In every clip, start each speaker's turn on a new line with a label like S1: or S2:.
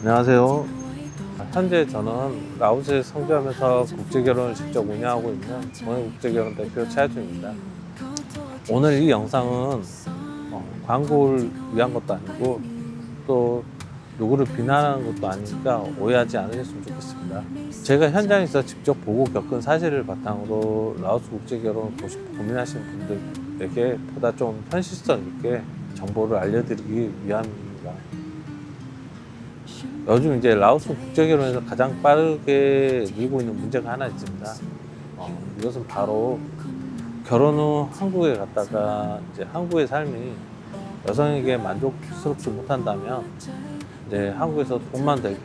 S1: 안녕하세요. 현재 저는 라오스에 상주하면서 국제결혼을 직접 운영하고 있는 동해국제결혼 대표 최하준입니다. 오늘 이 영상은 어, 광고를 위한 것도 아니고 또 누구를 비난하는 것도 아니니까 오해하지 않으셨으면 좋겠습니다. 제가 현장에서 직접 보고 겪은 사실을 바탕으로 라오스 국제결혼을 보시- 고민하시는 분들에게 보다 좀 현실성 있게 정보를 알려드리기 위함입니다. 요즘 이제 라오스 국제결혼에서 가장 빠르게 늘고 있는 문제가 하나 있습니다. 어, 이것은 바로 결혼 후 한국에 갔다가 이제 한국의 삶이 여성에게 만족스럽지 못한다면 이제 한국에서 돈만 될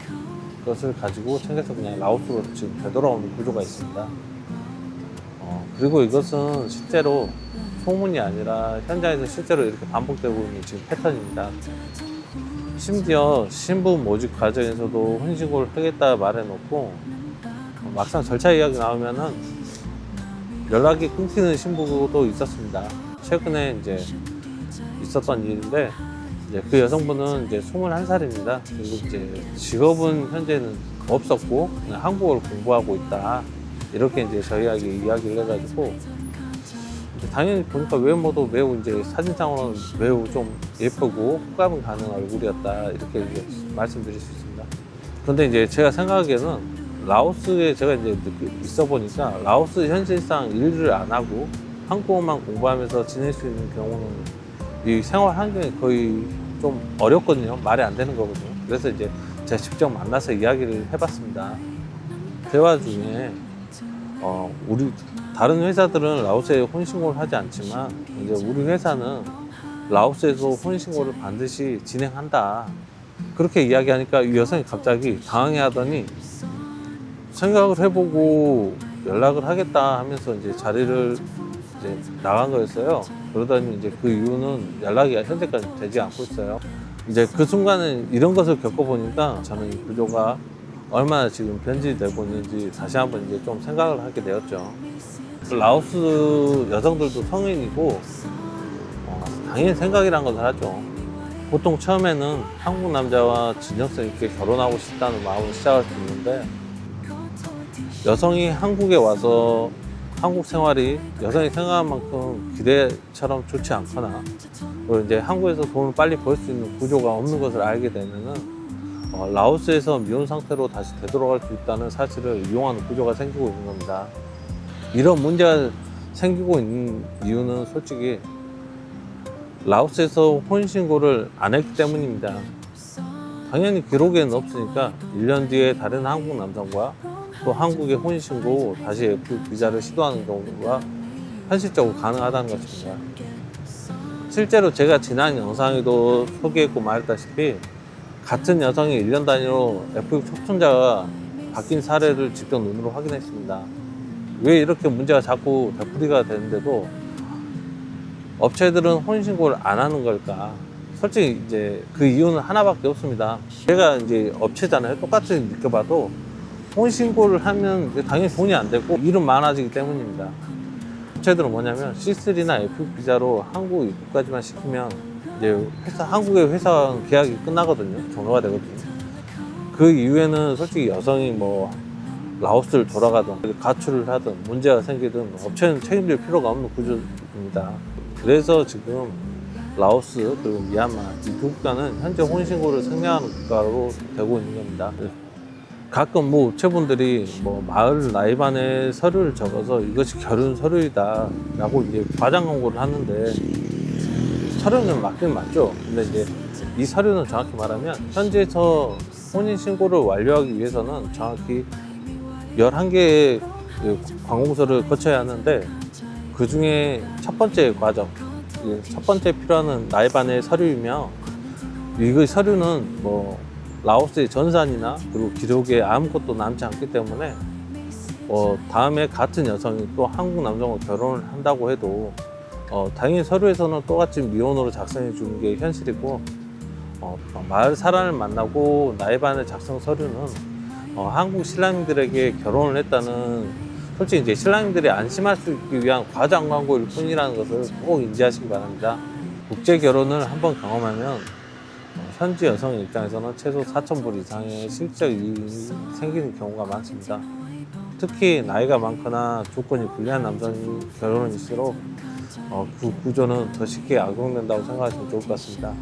S1: 것을 가지고 챙겨서 그냥 라오스로 지금 되돌아오는 구조가 있습니다. 어, 그리고 이것은 실제로 소문이 아니라 현장에서 실제로 이렇게 반복되고 있는 지금 패턴입니다. 심지어 신부 모집 과정에서도 혼신고를 하겠다 말해놓고 어, 막상 절차 이야기 나오면은 연락이 끊기는 신부도 있었습니다. 최근에 이제 있었던 일인데 이제 그 여성분은 이제 21살입니다. 그리고 이제 직업은 현재는 없었고 그냥 한국어를 공부하고 있다. 이렇게 이제 저희에게 이야기를 해가지고 당연히 보니까 외모도 매우 이제 사진상으로는 매우 좀 예쁘고 호감이 가는 얼굴이었다. 이렇게 이제 말씀드릴 수 있습니다. 그런데 이제 제가 생각하기에는 라오스에 제가 이제 있어 보니까 라오스 현실상 일을 안 하고 한국어만 공부하면서 지낼 수 있는 경우는 이 생활 환경이 거의 좀 어렵거든요. 말이 안 되는 거거든요. 그래서 이제 제가 직접 만나서 이야기를 해봤습니다. 대화 중에 어, 우리 다른 회사들은 라오스에 혼신고를 하지 않지만 이제 우리 회사는 라오스에서 혼신고를 반드시 진행한다. 그렇게 이야기하니까 이 여성이 갑자기 당황해하더니 생각을 해보고 연락을 하겠다 하면서 이제 자리를 이제 나간 거였어요. 그러더니 이제 그 이유는 연락이 현재까지 되지 않고 있어요. 이제 그 순간에 이런 것을 겪어보니까 저는 이 구조가 얼마나 지금 변질되고 있는지 다시 한번 이제 좀 생각을 하게 되었죠. 라오스 여성들도 성인이고 어, 당연히 생각이란 것을 하죠. 보통 처음에는 한국 남자와 진정성 있게 결혼하고 싶다는 마음으로 시작할 수 있는데 여성이 한국에 와서 한국 생활이 여성이 생각한 만큼 기대처럼 좋지 않거나 이제 한국에서 돈을 빨리 벌 수 있는 구조가 없는 것을 알게 되면은 어, 라오스에서 미혼 상태로 다시 되돌아갈 수 있다는 사실을 이용하는 구조가 생기고 있는 겁니다. 이런 문제가 생기고 있는 이유는 솔직히 라오스에서 혼신고를 안 했기 때문입니다. 당연히 기록에는 없으니까 1년 뒤에 다른 한국 남성과 또 한국에 혼신고 다시 F 비자를 시도하는 경우가 현실적으로 가능하다는 것입니다. 실제로 제가 지난 영상에도 소개했고 말했다시피 같은 여성이 1년 단위로 F6 촉천자가 바뀐 사례를 직접 눈으로 확인했습니다. 왜 이렇게 문제가 자꾸 되풀이가 되는데도 업체들은 혼신고를 안 하는 걸까? 솔직히 이제 그 이유는 하나밖에 없습니다. 제가 이제 업체잖아요. 똑같이 느껴봐도 혼신고를 하면 당연히 돈이 안 되고 일은 많아지기 때문입니다. 업체들은 뭐냐면 C3나 F 비자로 한국 입국까지만 시키면 이제 회사 한국의 회사 계약이 끝나거든요. 종료가 되거든요. 그 이후에는 솔직히 여성이 뭐 라오스를 돌아가든 가출을 하든 문제가 생기든 업체는 책임질 필요가 없는 구조입니다. 그래서 지금 라오스 그리고 미얀마 이 두 국가는 현재 혼신고를 생략하는 국가로 되고 있는 겁니다. 가끔 뭐 업체분들이 뭐 마을 나이반에 서류를 적어서 이것이 결혼 서류이다라고 이제 과장 광고를 하는데 서류는 맞긴 맞죠. 근데 이제 이 서류는 정확히 말하면 현지에서 혼인 신고를 완료하기 위해서는 정확히 11개의 그 관공서를 거쳐야 하는데 그 중에 첫 번째 과정, 이첫 번째 필요한 나이 반의 서류이며 이 서류는 뭐 라오스의 전산이나 그리고 기록에 아무것도 남지 않기 때문에 어, 다음에 같은 여성이 또 한국 남성과 결혼을 한다고 해도 어, 당연히 서류에서는 똑같이 미혼으로 작성해 주는 게 현실이고 어, 마을 사람을 만나고 나이 반의 작성 서류는 어, 한국 신랑들에게 결혼을 했다는 솔직히 이제 신랑들이 안심할 수 있기 위한 과장 광고일 뿐이라는 것을 꼭 인지하시기 바랍니다. 국제 결혼을 한번 경험하면 어, 현지 여성의 입장에서는 최소 4,000불 이상의 실적 이익이 생기는 경우가 많습니다. 특히 나이가 많거나 조건이 불리한 남성이 결혼일수록 어, 그 구조는 더 쉽게 악용된다고 생각하시면 좋을 것 같습니다.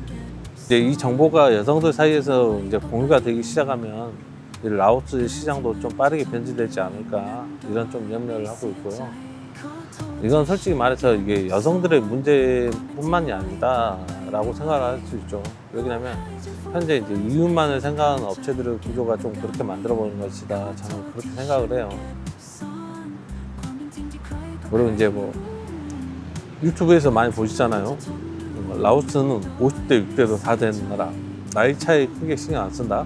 S1: 이제 이 정보가 여성들 사이에서 이제 공유가 되기 시작하면 이 라오스 시장도 좀 빠르게 변질되지 않을까 이런 좀 염려를 하고 있고요. 이건 솔직히 말해서 이게 여성들의 문제뿐만이 아니다라고 생각을 할 수 있죠. 왜냐하면 현재 이제 이윤만을 생각하는 업체들의 구조가 좀 그렇게 만들어 보는 것이다. 저는 그렇게 생각을 해요. 그리고 이제 뭐 유튜브에서 많이 보시잖아요. 뭐 라오스는 50대, 6대도 다 되는 나라. 나이 차이 크게 신경 안 쓴다.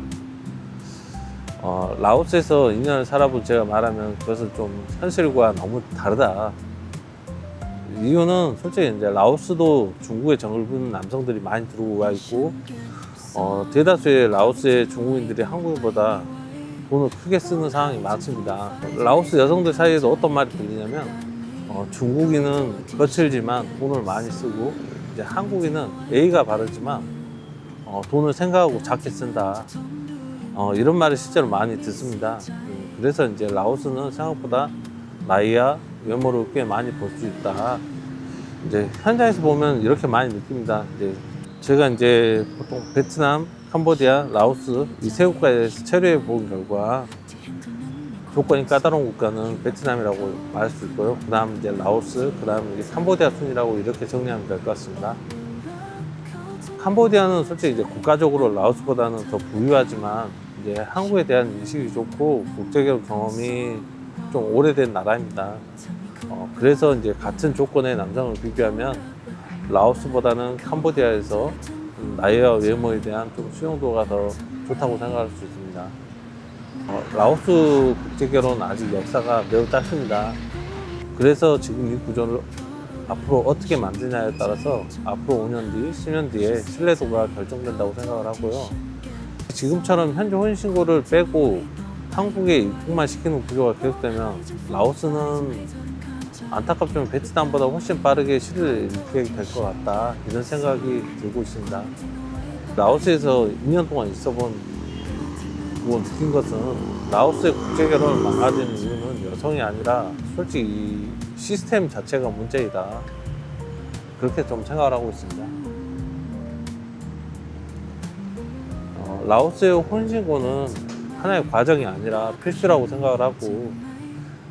S1: 어, 라오스에서 2년을 살아본 제가 말하면 그것은 좀 현실과 너무 다르다. 이유는 솔직히 이제 라오스도 중국에 정을 부는 남성들이 많이 들어와 있고, 어, 대다수의 라오스의 중국인들이 한국인보다 돈을 크게 쓰는 상황이 많습니다. 라오스 여성들 사이에서 어떤 말이 들리냐면, 어, 중국인은 거칠지만 돈을 많이 쓰고, 이제 한국인은 예의가 바르지만, 어, 돈을 생각하고 작게 쓴다. 어, 이런 말을 실제로 많이 듣습니다. 음, 그래서 이제 라오스는 생각보다 나이와 외모를 꽤 많이 볼 수 있다. 이제 현장에서 보면 이렇게 많이 느낍니다. 이제 제가 이제 보통 베트남, 캄보디아, 라오스 이 세 국가에서 체류해 본 결과 조건이 까다로운 국가는 베트남이라고 말할 수 있고요. 그 다음 이제 라오스, 그 다음 이제 캄보디아 순이라고 이렇게 정리하면 될 것 같습니다. 캄보디아는 솔직히 이제 국가적으로 라오스보다는 더 부유하지만 이제 한국에 대한 인식이 좋고 국제적 경험이 좀 오래된 나라입니다. 어, 그래서 이제 같은 조건의 남성을 비교하면 라오스보다는 캄보디아에서 음, 나이와 외모에 대한 좀 수용도가 더 좋다고 생각할 수 있습니다. 어, 라오스 국제결혼은 아직 역사가 매우 짧습니다. 그래서 지금 이 구조를 앞으로 어떻게 만드냐에 따라서 앞으로 5년 뒤, 10년 뒤에 신뢰도가 결정된다고 생각을 하고요. 지금처럼 현재 혼인신고를 빼고 한국에 입국만 시키는 구조가 계속되면 라오스는 안타깝지만 베트남보다 훨씬 빠르게 시를 잃게 될 것 같다 이런 생각이 들고 있습니다. 라오스에서 2년 동안 있어본 고 느낀 것은 라오스의 국제 결혼을 망가지는 이유는 여성이 아니라 솔직히 이 시스템 자체가 문제이다. 그렇게 좀 생각을 하고 있습니다. 어, 라오스의 혼신고는 하나의 과정이 아니라 필수라고 생각을 하고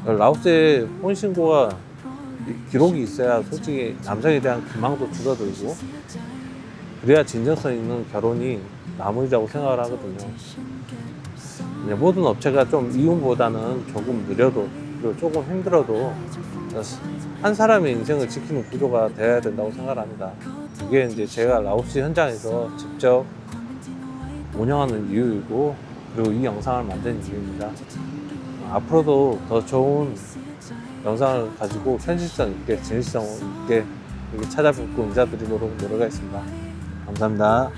S1: 라오스의 혼신고가 기록이 있어야 솔직히 남성에 대한 기망도 줄어들고 그래야 진정성 있는 결혼이 마무리라고 생각을 하거든요. 모든 업체가 좀 이윤보다는 조금 느려도 그리고 조금 힘들어도 한 사람의 인생을 지키는 구조가 돼야 된다고 생각을 합니다. 이게 이제 제가 라오스 현장에서 직접 운영하는 이유이고 그리고 이 영상을 만든 이유입니다. 앞으로도 더 좋은 영상을 가지고 편집성 있게 진실성 있게 찾아뵙고 인사드리도록 노력하겠습니다. 감사합니다.